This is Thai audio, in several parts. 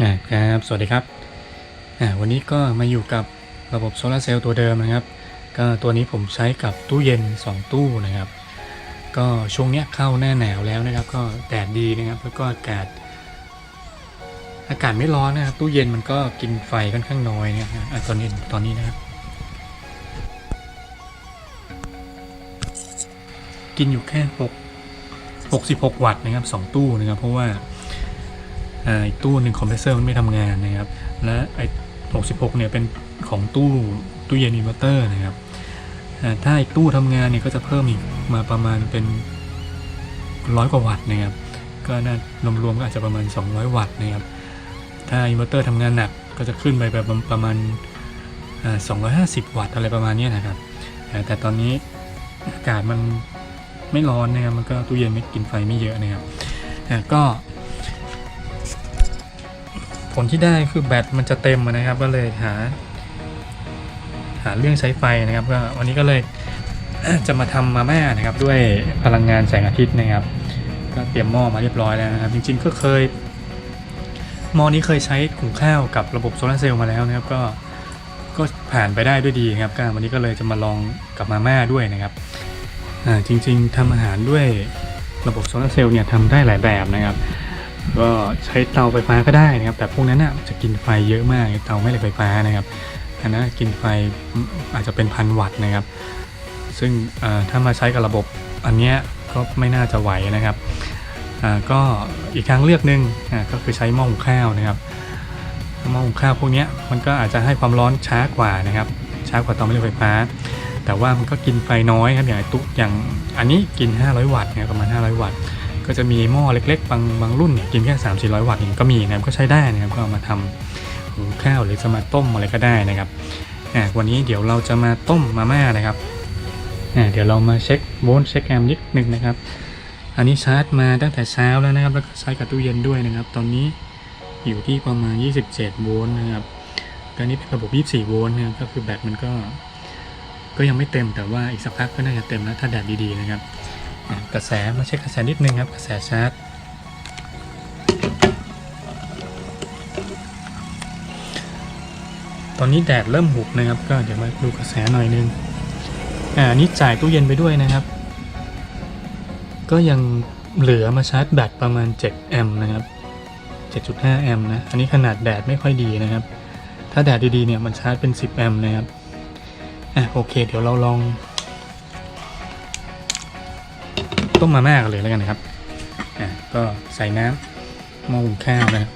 ครับ สวัสดีครับ วันนี้ก็มาอยู่กับระบบโซลาเซลล์ตัวเดิมนะครับ ก็ตัวนี้ผมใช้กับตู้เย็น 2 ตู้นะครับ ก็ช่วงเนี้ยเข้าหน้าหนาวแล้วนะครับ ก็แดดดีนะครับ แล้วก็อากาศ อากาศไม่ร้อนนะครับ ตู้เย็นมันก็กินไฟค่อนข้างน้อยนะครับอตอนนี้ตอนนี้นะครับ กินอยู่แค่6 66 วัตต์นะครับ 2 ตู้นะครับ เพราะว่า อีกตู้หนึ่งคอมเพรสเซอร์มันไม่ทำงานนะครับ และไอ้66 เนี่ยเป็นของตู้ตู้เย็นอินเวอร์เตอร์นะครับถ้าอีกตู้ทำงานเนี่ยก็จะเพิ่มอีกมาประมาณเป็นร้อยกว่าวัตต์นะครับ ก็น่ารวมๆก็อาจจะประมาณ 200 วัตต์นะครับ ถ้าอินเวอร์เตอร์ทำงานหนักก็จะขึ้นไปแบบประมาณอ่า250 วัตต์อะไรประมาณนี้นะครับ แต่ตอนนี้อากาศมันไม่ร้อนนะครับ มันก็ตู้เย็นไม่กินไฟไม่เยอะนะครับ ก็ ลที่ได้คือแบตมันจะเต็มนะครับ ก็เลยหา หาเรื่องใช้ไฟนะครับ ก็วันนี้ก็เลยจะมาทำมาม่านะครับ ด้วยพลังงานแสงอาทิตย์นะครับ ก็เตรียมหม้อมาเรียบร้อยแล้วนะครับ จริง ๆ ก็เคยหม้อนี้เคยใช้หุงข้าวกับระบบโซลาร์เซลล์มาแล้วนะครับ ก็ก็ผ่านไปได้ด้วยดีครับก็วันนี้ก็เลยจะมาลองกับมาม่าด้วยนะครับจริง ๆทำอาหารด้วยระบบโซลาร์เซลล์เนี่ยทำได้หลายแบบนะครับ ก็ใช้เตาไฟฟ้าก็ได้นะครับ แต่พวกนั้นน่ะจะกินไฟเยอะมากเตาไม่เหล็กไฟฟ้านะครับอันนั้นกินไฟอาจจะเป็นพันวัตต์นะครับ ซึ่งถ้ามาใช้กับระบบอันเนี้ยก็ไม่น่าจะไหวนะครับก็อีกทางเลือกหนึ่งก็คือใช้หม้อหุงข้าวนะครับหม้อหุงข้าวพวกเนี้ยมันก็อาจจะให้ความร้อนช้ากว่านะครับ ช้ากว่าเตาไม่เหล็กไฟฟ้า แต่ว่ามันก็กินไฟน้อยครับอย่างตุ๊กอย่างอันนี้กิน 500 วัตต์นะครับประมาณ 500 วัตต์ ก็จะมีหม้อเล็ก ๆ บางบางรุ่นเนี่ยกินแค่3 4 0 0 วัตต์เองก็มีนะครับก็ใช้ได้นะครับก็เอามาทำหุงข้าวหรือจะมาต้มอะไรก็ได้นะครับอ่าวันนี้เดี๋ยวเราจะมาต้มมาม่านะครับอ่าเดี๋ยวเรามาเช็คโวลต์เช็คแอมป์นิดหนึ่งนะครับ อันนี้ชาร์จมาตั้งแต่เช้าแล้วนะครับ แล้วก็ใช้กับตู้เย็นด้วยนะครับ ตอนนี้อยู่ที่ประมาณ 27 โวลต์นะครับก็นี้เป็นระบบ 24 โวลต์นะครับก็คือแบตมันก็ ก็ยังไม่เต็มแต่ว่าอีกสักพักก็น่าจะเต็มแล้วถ้าแดดดีๆนะครับ กระแสมาเช็คกระแสนิดนึงครับกระแสชาร์จตอนนี้แดดเริ่มหุบนะครับ ก็เดี๋ยวมาดูกระแสหน่อยนึงอ่านนี้จ่ายตู้เย็นไปด้วยนะครับ ก็ยังเหลือมาชาร์จแบตประมาณ 7 แอมป์นะครับ 7.5 แอมป์นะ อันนี้ขนาดแดดไม่ค่อยดีนะครับ ถ้าแดดดีๆเนี่ยมันชาร์จเป็น 10 แอมป์นะครับอะโอเค เดี๋ยวเราลอง ต้มมาม่ากันเลยแล้วกันนะครับอะก็ใส่น้ำหม้อหุงข้าวนะครับ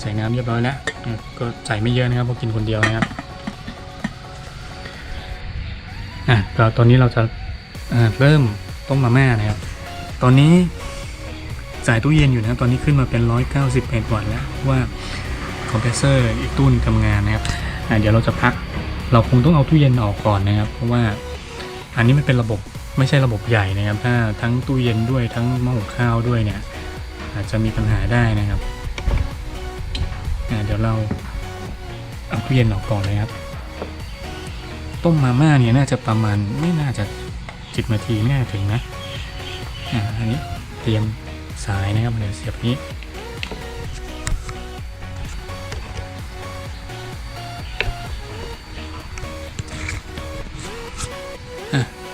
ใส่น้ำเรียบร้อยแล้วอะก็ใส่ไม่เยอะนะครับเพราะกินคนเดียวนะครับอะก็ตอนนี้เราจะอ่าเริ่มต้มมาม่านะครับ ตอนนี้จ่ายตู้เย็นอยู่นะครับ ตอนนี้ขึ้นมาเป็น 191วัตต์แล้วว่าคอมเพรสเซอร์อีกตู้นงทำงานนะครับอะเดี๋ยวเราจะพัก เราคงต้องเอาตู้เย็นออกก่อนนะครับ เพราะว่าอันนี้มันเป็นระบบ ไม่ใช่ระบบใหญ่นะครับถ้าทั้งตู้เย็นด้วยทั้งหม้อหุงข้าวด้วยเนี่ยอาจจะมีปัญหาได้นะครับเดี๋ยวเราเอาตู้เย็นออกก่อนเลยครับ ต้มมาม่าเนี่ยน่าจะประมาณไม่น่าจะสิบนาทีไม่น่าถึงนะอันนี้เตรียมสายนะครับเดี๋ยวเสียบนี้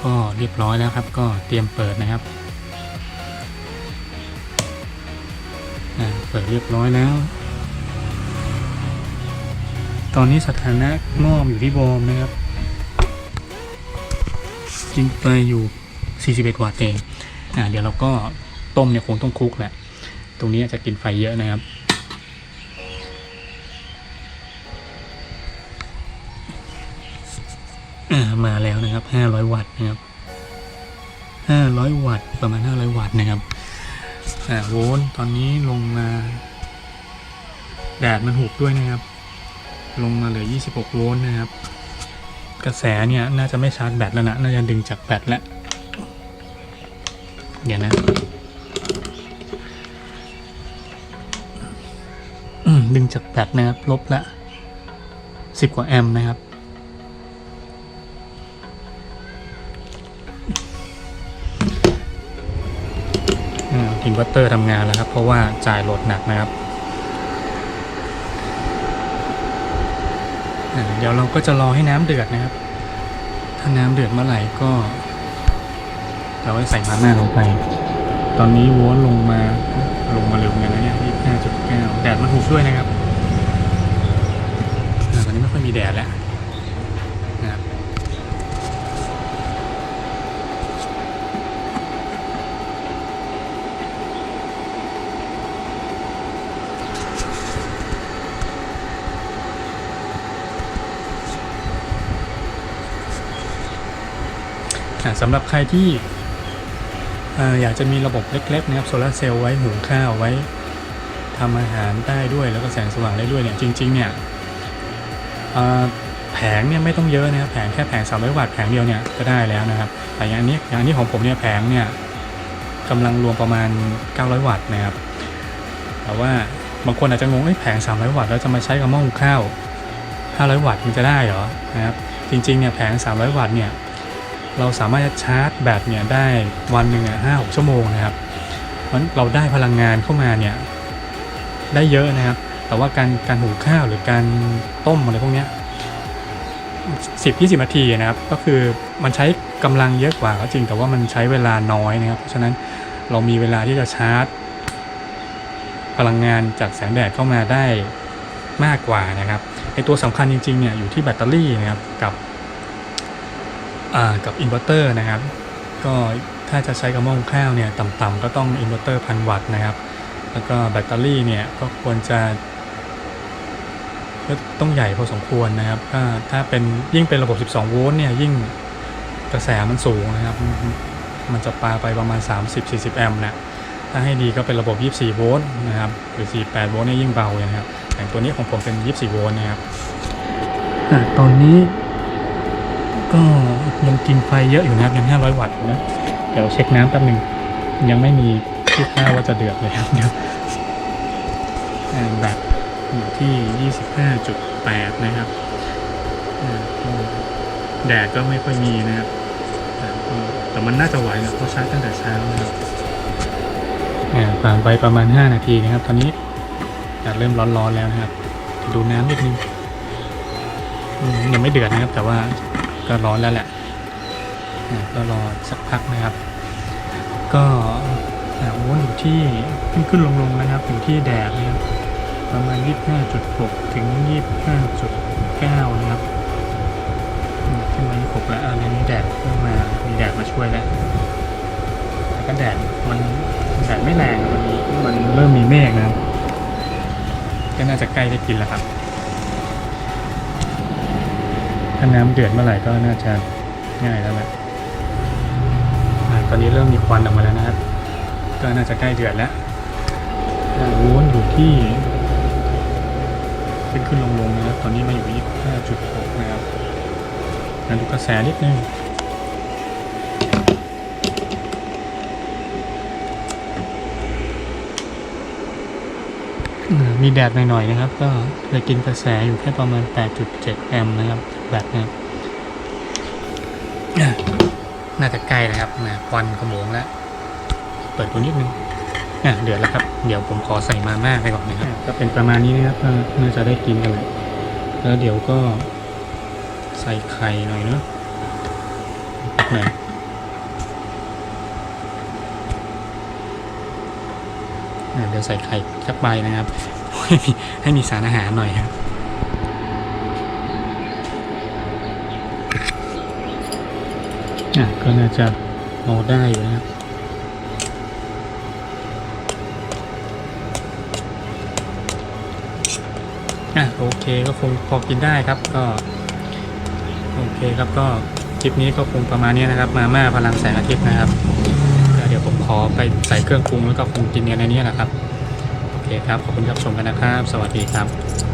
ก็เรียบร้อยแล้วครับ ก็เตรียมเปิดนะครับเปิดเรียบร้อยแล้ว ตอนนี้สถานะหม้ออยู่ที่วอมนะครับจริงไปอยู่ 41 วัตต์เอง อะเดี๋ยวเราก็ต้มเนี่ยคงต้องคลุกแหละ ตรงนี้จะกินไฟเยอะนะครับ 500 วัตต์นะครับ 500 วัตต์ประมาณ 500 วัตต์นะครับอ่โวลต์ตอนนี้ลงมาแดดมันหุบด้วยนะครับ ลงมาเหลือ 26 โวลต์นะครับ กระแสเนี่ยน่าจะไม่ชาร์จแบตแล้วนะน่าจะดึงจากแบตแล้วเดี๋ยวนะดึงจากแบตนะครับลบละ10 กว่าแอมป์นะครับ วัตเตอร์ทำงานแล้วครับ เพราะว่าจ่ายโหลดหนักนะครับ เดี๋ยวเราก็จะรอให้น้ำเดือดนะครับ ถ้าน้ำเดือดเมื่อไหร่ก็เราไว้ใส่มาน้าลงไป ตอนนี้วอนลงมาลงมาเร็วเงินนะเนี่ยยี่แดดมันถูกด้วยนะครับตอนนี้ไม่ค่อยมีแดดแล้ว สำหรับใครที่ออยากจะมีระบบเล็กๆนะครับโซลาเซลล์ไว้หุงข้าวไว้ทำอาหารได้ด้วยแล้วก็แสงสว่างได้ด้วยเนี่ยจริงๆเนี่ยแผงเนี่ยไม่ต้องเยอะนะครับแผงแค่แผง 300 วัตต์แผงเดียวเนี่ยก็ได้แล้วนะครับแต่อย่างนี้อย่างนี้ของผมเนี่ยแผงเนี่ยกำลังรวมประมาณ 900 วัตต์นะครับแต่ว่าบางคนอาจจะงงไอ้แผง 300 วัตต์แล้วจะมาใช้กับหม้อหุงข้าว 500 วัตต์มันจะได้เหรอนะครับจริงๆเนี่ยแผง 300 วัตต์เนี่ย เราสามารถจะชาร์จแบตเนี่ยได้วันหนึ่งอะห้าหกชั่วโมงนะครับเพราะฉะนั้นเราได้พลังงานเข้ามาเนี่ยได้เยอะนะครับ แต่ว่าการการหุงข้าวหรือการต้มอะไรพวกเนี้ยสิบยี่สิบนาทีนะครับ ก็คือมันใช้กำลังเยอะกว่าก็จริง แต่ว่ามันใช้เวลาน้อยนะครับ เพราะฉะนั้นเรามีเวลาที่จะชาร์จ พลังงานจากแสงแดดเข้ามาได้มากกว่านะครับไอตัวสำคัญจริงๆเนี่ยอยู่ที่แบตเตอรี่นะครับกับ กับอินเวอร์เตอร์นะครับ ก็ถ้าจะใช้กับหม้อหุงข้าวเนี่ยต่ำๆก็ต้องอินเวอร์เตอร์พันวัตต์นะครับ แล้วก็แบตเตอรี่เนี่ยก็ควรจะก็ต้องใหญ่พอสมควรนะครับ ถ้าถ้าเป็นยิ่งเป็นระบบ 12 โวลต์เนี่ยยิ่งกระแสมันสูงนะครับ มันจะปาไปประมาณ 30-40 แอมป์นะถ้าให้ดีก็เป็นระบบ 24 โวลต์นะครับ หรือ 48 โวลต์เนี่ยยิ่งเบาเลยนะครับอย่างตัวนี้ของผมเป็น 24 โวลต์นะครับอ่ตอนนี้ ก็ยังกินไฟเยอะอยู่นะครับยัง 500 วัตต์นะ เดี๋ยวเช็คน้ำแป๊บหนึ่งยังไม่มีที่ค่าว่าจะเดือดเลยครับเดี๋ยวแบตอยู่ที่ 25.8 นะครับแดดก็ไม่ค่อยมีนะครับแต่มันน่าจะไหวนะเพราะชาร์จตั้งแต่เช้านะครับอ่าผ่านไปประมาณ 5 นาทีนะครับ ตอนนี้แดดเริ่มร้อนๆแล้วนะครับ ดูน้ำนิดนึงยังไม่เดือดนะครับ แต่ว่า ก็ร้อนแล้วแหละอะก็รอสักพักนะครับ ก็อะโวนอยู่ที่ขึ้นขึ้นลงลงนะครับอยู่ที่แดดนะครับประมาณ 25.6 ถึง 25.9 นะครับขึ้นมา26แล้วอันนี้แดดเริ่มมามีแดดมาช่วยแล้วแต่ก็แดดมันแดดไม่แรงวันนี้มันเริ่มมีเมฆนะก็น่าจะใกล้ได้กินแล้วครับ ถ้าน้ำเดือดเมื่อไหร่ก็น่าจะง่ายแล้วแหละตอนนี้เริ่มมีควันออกมาแล้วนะครับ ก็น่าจะใกล้เดือดแล้วอ่าโวนอยู่ที่ ขึ้นขึ้นลงลงนะครับ ตอนนี้มาอยู่ที่5.6นะครับงั้นดูกระแสนิดนึงมีแดดหน่อยๆนะครับ ก็เลยกินกระแสอยู่แค่ประมาณ 8.7 แอมป์นะครับ บตนะครับอะน่าจะใกล้แล้วครับนะควันขโมงแล้ว เปิดตัวนิดนึงอะเดือดแล้วครับ เดี๋ยวผมขอใส่มาม่าไปก่อนนะครับ ก็เป็นประมาณนี้นะครับน่าจะได้กินกันแหละแล้วเดี๋ยวก็ใส่ไข่หน่อยเนาะหน่อยอ่เดี๋ยวใส่ไข่สักใบนะครับ ให้มีให้มีสารอาหารหน่อยครับ อะก็น่าจะพอได้อยู่นะครับอะโอเคก็คงพอกินได้ครับก็โอเคครับก็คลิปนี้ก็คงประมาณนี้นะครับ มาม่าพลังแสงอาทิตย์นะครับเดี๋ยวผมขอไปใส่เครื่องปรุงแล้วก็คงกินกันในนี้แหละครับโอเคครับขอบคุณครับชมกันนะครับ สวัสดีครับ